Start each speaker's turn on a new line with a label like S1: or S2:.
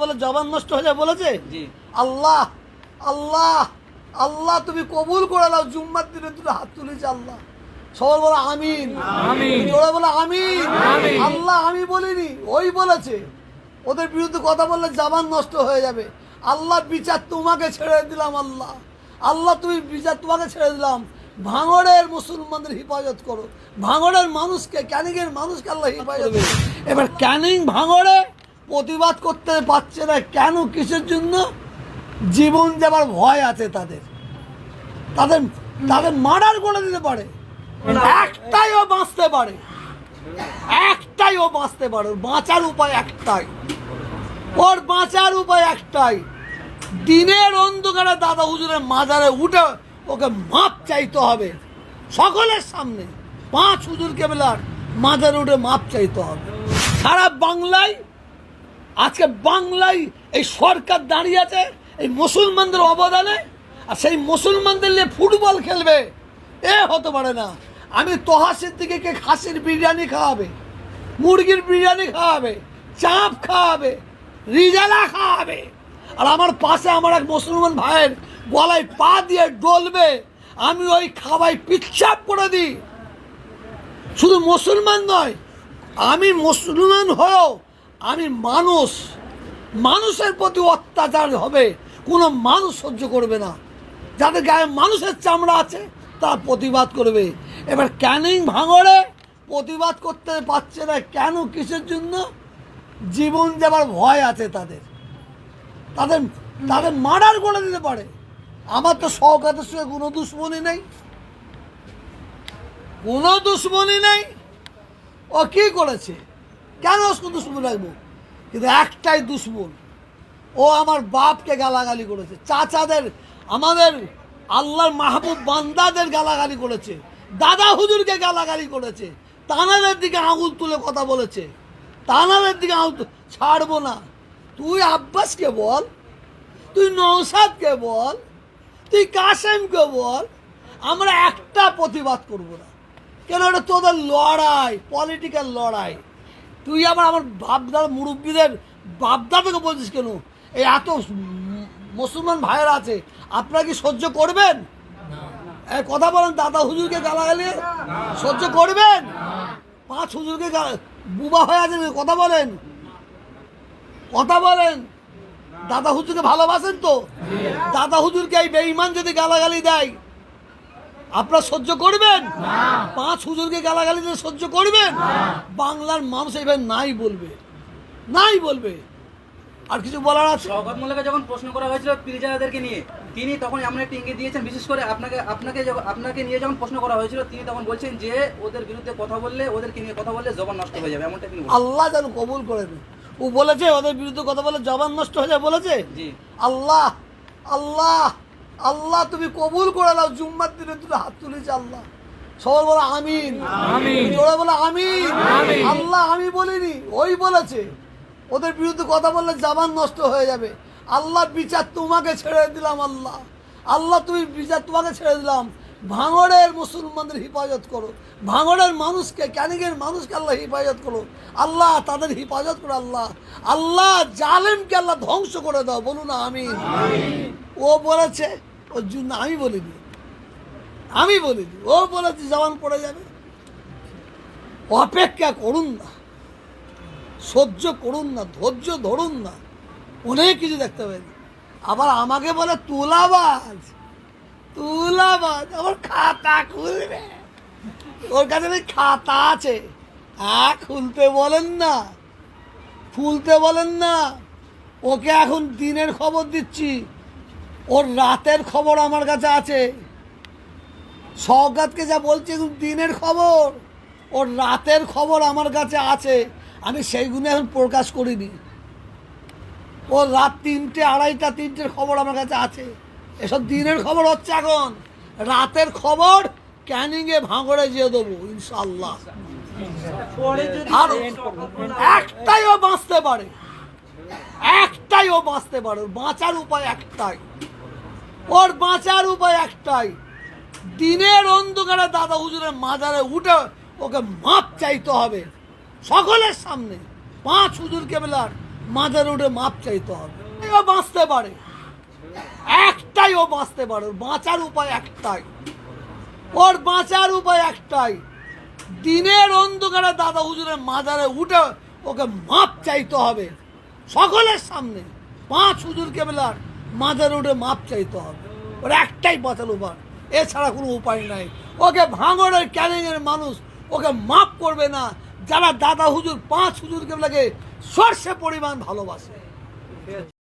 S1: বলে জবান নষ্ট হয়ে যায় বলেছে? আল্লাহ আল্লাহ আল্লাহ তুমি কবুল করে নাও জুম্মার দিনে দুটো হাত তুলেছে আল্লাহ। সবাই বলো আমিন। জোরে বলো আমিন। আল্লাহ আমি বলিনি ওই বলেছে। ওদের বিরুদ্ধে কথা বললে জাবান নষ্ট হয়ে যাবে। আল্লাহ বিচার তোমাকে ছেড়ে দিলাম আল্লাহ। আল্লাহ তুমি বিচার তোমাকে ছেড়ে দিলাম। ভাঙড়ের মুসলমানদের হেফাজত করো। ভাঙড়ের মানুষকে ক্যানিংয়ের মানুষকে আল্লাহ হেফাজত। এবার ক্যানিং ভাঙড়ে প্রতিবাদ করতে পারছে না। কেন? কিসের জন্য? জীবন যাবার ভয় আছে তাদের। তাদের তাদের মার্ডার করে দিতে পারে। একটাই ও বাঁচতে পারে। একটাই ও বাঁচতে পারে। বাঁচার উপায় একটাই। ওর বাঁচার উপায় একটাই। দিনের অন্ধকারে দাদা হুজুরের মাজারে উঠে ওকে মাপ চাইতে হবে। সকলের সামনে পাঁচ হুজুর কেবলার মাজারে উঠে মাপ চাইতে হবে। সারা বাংলায় আজকে বাংলায় এই সরকার দাঁড়িয়ে আছে এই মুসলমানদের অবদানে, আর সেই মুসলমানদের নিয়ে ফুটবল খেলবে, এ হতে পারে না। আমি তোহাসের দিকে কে খাসির বিরিয়ানি খাওয়াবে, মুরগির বিরিয়ানি খাওয়াবে, চাপ খাওয়াবে, রিজালা খাওয়াবে, আর আমার পাশে আমার এক মুসলমান ভাইয়ের গলায় পা দিয়ে ডলবে, আমি ওই খাওয়াই পিচ্ছাপ করে দিই। শুধু মুসলমান নয়, আমি মুসলমান হয়েও আমি মানুষ। মানুষের প্রতি অত্যাচার হবে। কোনো মানুষ সহ্য করবে না। যাদের গায়ে মানুষের চামড়া আছে, তারা প্রতিবাদ করবে। এবার ক্যানিং ভাঙড়ে প্রতিবাদ করতে পারছে না? কেন? কিসের জন্য? জীবন যাবার ভয় আছে তাদের। তাদের তাদের মার্ডার করে দিতে পারে। আমার তো সহকাতের সঙ্গে কোনো দুশ্মনী নেই। কোনো দুশ্মনী নেই। ও কি করেছে? কেন ওকে দুশ্মন রাখব? কিন্তু একটাই দুশ্মন। ও আমার বাপকে গালাগালি করেছে, চাচাদের, আমাদের আল্লাহর মাহবুব বান্দাদের গালাগালি করেছে, দাদা হুজুরকে গালাগালি করেছে, তানাদের দিকে আঙুল তুলে কথা বলেছে, তানাদের দিকে আঙুল ছাড়বো না। তুই আব্বাসকে বল, তুই নৌসাদকে বল, তুই কাসেমকে বল, আমরা একটা প্রতিবাদ করব না। কেন এটা তোদের লড়াই পলিটিক্যাল লড়াই। তুই আবার আমার বাপদাদা মুরব্বীদের বাপদাদাকে বলছিস কেন? এই এত মুসলমান ভাইয়েরা আছে, আপনারা কি সহ্য করবেন? কথা বলেন, দাদা হুজুরকে গালাগালি সহ্য করবেন? পাঁচ হুজুরকে বুবা হয়ে আছেন কথা বলেন। কথা বলেন। দাদা হুজুরকে ভালোবাসেন তো? দাদা হুজুরকে এই বেঈমান যদি গালাগালি দেয় আপনারা সহ্য করবেন? পাঁচ হুজুরকে গালাগালি দিয়ে সহ্য করবেন? বাংলার মানুষ এইভাবে নাই বলবে। নাই বলবে। আর কিছু বলার আছে?
S2: শওকত মোল্লাকে যখন প্রশ্ন করা হয়েছিল পিরিজাদাদেরকে নিয়ে তিনি তখন এমন একটা ইঙ্গিত দিয়েছেন বিশেষ করে আপনাকে আপনাকে আপনাকে নিয়ে যখন প্রশ্ন করা হয়েছিল তিনি তখন বলছেন যে ওদের বিরুদ্ধে কথা বললে ওদেরকে নিয়ে কথা বললে জবান নষ্ট হয়ে যাবে এমনটা তিনি
S1: আল্লাহ যেন কবুল করে দেন ও বলেছে ওদের বিরুদ্ধে কথা বলে জবান নষ্ট হয়ে যাবে বলেছে?
S2: জি।
S1: আল্লাহ আল্লাহ। আল্লাহ তুমি কবুল করে নাও জুম্মার দিনে দুটো হাত তুলেছে আল্লাহ। সবাই বলো আমিন। জোরে বলো আমিন। আল্লাহ আমি বলিনি ওই বলেছে। ওদের বিরুদ্ধে কথা বললে জাবান নষ্ট হয়ে যাবে। আল্লাহ বিচার তোমাকে ছেড়ে দিলাম আল্লাহ। আল্লাহ তুমি বিচার তোমাকে ছেড়ে দিলাম। ভাঙড়ের মুসলমানদের হেফাজত করো। ভাঙড়ের মানুষকে ক্যানিংয়ের মানুষকে আল্লাহ হেফাজত করো। আল্লাহ তাদের হেফাজত করো আল্লাহ। আল্লাহ জালেমকে আল্লাহ ধ্বংস করে দাও। বলুন আমিন। ও বলেছে ওর জন্য আমি বলিনি। আমি বলিনি। ও বলেছি, জবান পড়ে যাবে। অপেক্ষা করুন না। সহ্য করুন না, ধৈর্য ধরুন না। অনেক কিছু দেখতে পাবেন আবার আমাকে বলে, তুলাবাজ তুলাবাজ, আমার খাতা খুলবে। ওর কাছে খাতা আছে। হ্যাঁ খুলতে বলেন না। খুলতে বলেন না। ওকে এখন দিনের খবর দিচ্ছি। ওর রাতের খবর আমার কাছে আছে। সৌগাতকে যা বলছি দিনের খবর, ওর রাতের খবর আমার কাছে আছে। আমি সেইগুলো এখন প্রকাশ করিনি। ওর রাত তিনটে, আড়াইটা, তিনটের খবর আমার কাছে আছে। এসব দিনের খবর হচ্ছে এখন। রাতের খবর ক্যানিংয়ে ভাঙড়ে যেয়ে দেবো ইনশাল্লাহ একটাই ও বাঁচতে পারে। একটাই ও বাঁচতে পারে। বাঁচার উপায় একটাই। ওর বাঁচার উপায় একটাই। দিনের অন্ধকারে দাদা হুজুরের মাজারে উঠে ওকে মাপ চাইতে হবে। সকলের সামনে পাঁচ হুজুর কেবলার মাজার উঠে মাপ চাইতে হবে। ও বাঁচতে পারে। একটাই ও বাঁচতে পারে। ওর বাঁচার উপায় একটাই। ওর বাঁচার উপায় একটাই। দিনের অন্ধকারে দাদা হুজুরের মাজারে উঠে ওকে মাপ চাইতে হবে। সকলের সামনে পাঁচ হুজুর কেবলার মাজারে রোডে মাপ চাইতে হবে। ওর একটাই বাতাল উপায় এছাড়া কোনো উপায় নাই। ওকে ভাঙড়ের ক্যানিংয়ের মানুষ ওকে মাপ করবে না। যারা দাদা হুজুর, পাঁচ হুজুরকে লাগে সর্ষে পরিমাণ ভালোবাসে।